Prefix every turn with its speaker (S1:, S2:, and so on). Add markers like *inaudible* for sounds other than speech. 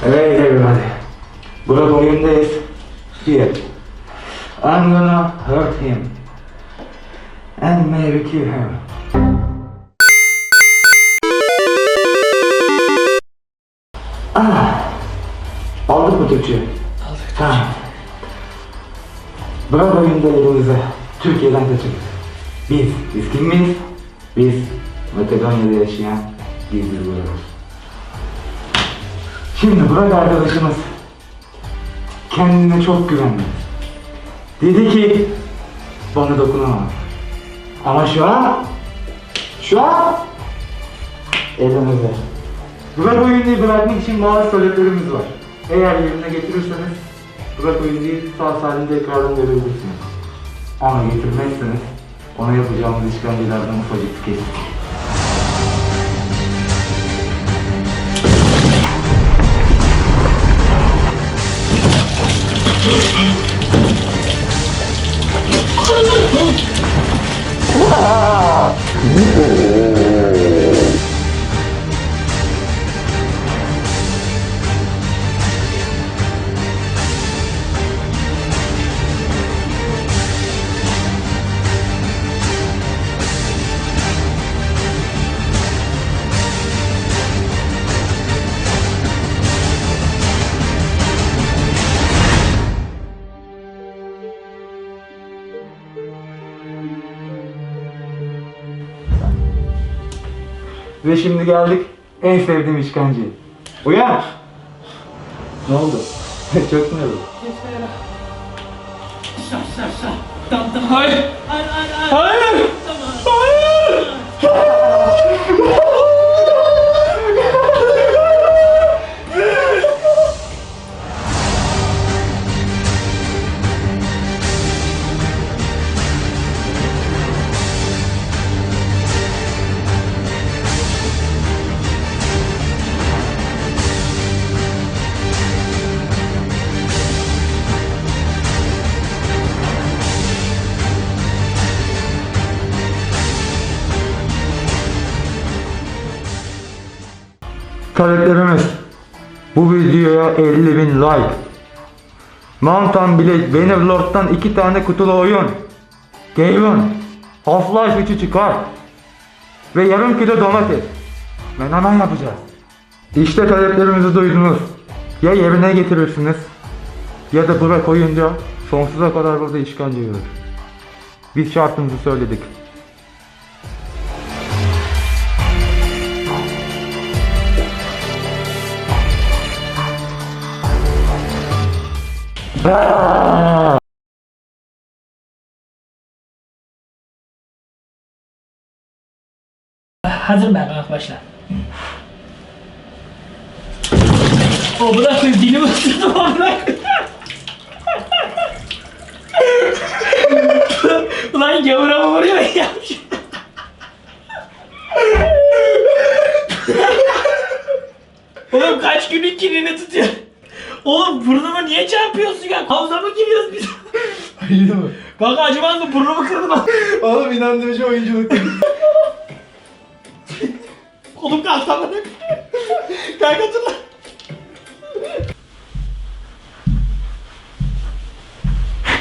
S1: Hey everybody. Burak oyundayız. Here. I'm gonna hurt him. And maybe kill him. Ah. Aldık mı Türkçe?
S2: Aldık.
S1: Tamam. Burak oyunda elimize Türkiye'den kaçırdık. Biz, biz kim miyiz? Biz Makedonya'da yaşayan gizli Burak'ız. Şimdi Burak arkadaşımız kendine çok güvenli. Dedi ki bana dokunamaz. Ama şu an şu an elimizde. Burak oyuncuyu bırakmak için bazı taleplerimiz var. Eğer yerine getirirseniz Burak oyuncuyu sağ salim tekrardan görebilirsiniz. Ama getirmezseniz ona yapacağımız işkencelerden ufacık Thank you. Ve şimdi geldik en sevdiğim işkenceye. Uyan! Ne oldu? *laughs* Çok mu yoruldun?
S2: Sar sar sar. Tamam tamam. Hayır. Hayır hayır hayır. Hayır. *laughs* Tamam.
S1: Taleplerimiz bu videoya 50 bin like. Mountain Blade Bannerlord'dan iki tane kutulu oyun. Gaven Half-Life 3'ü çıkar. Ve yarım kilo domates. Menemen yapacağız. İşte taleplerimizi duydunuz. Ya yerine getirirsiniz ya da bırak oyunca sonsuza kadar burada işkence görür. Biz şartımızı söyledik.
S2: Hazır ben bak başla. O bırak benim dilimi ısırdım bırak. Ulan gavura vuruyor ya. Oğlum kaç günün kinini tutuyor. Oğlum burnumu niye çarpıyorsun ya? Havza mı giriyoruz biz? *laughs*
S3: Öyle mi?
S2: Kanka acımaz mı? Burnumu kırdın lan.
S3: Oğlum inandırıcı oyunculuk.
S2: Kolum kalktı. Kanka dur lan.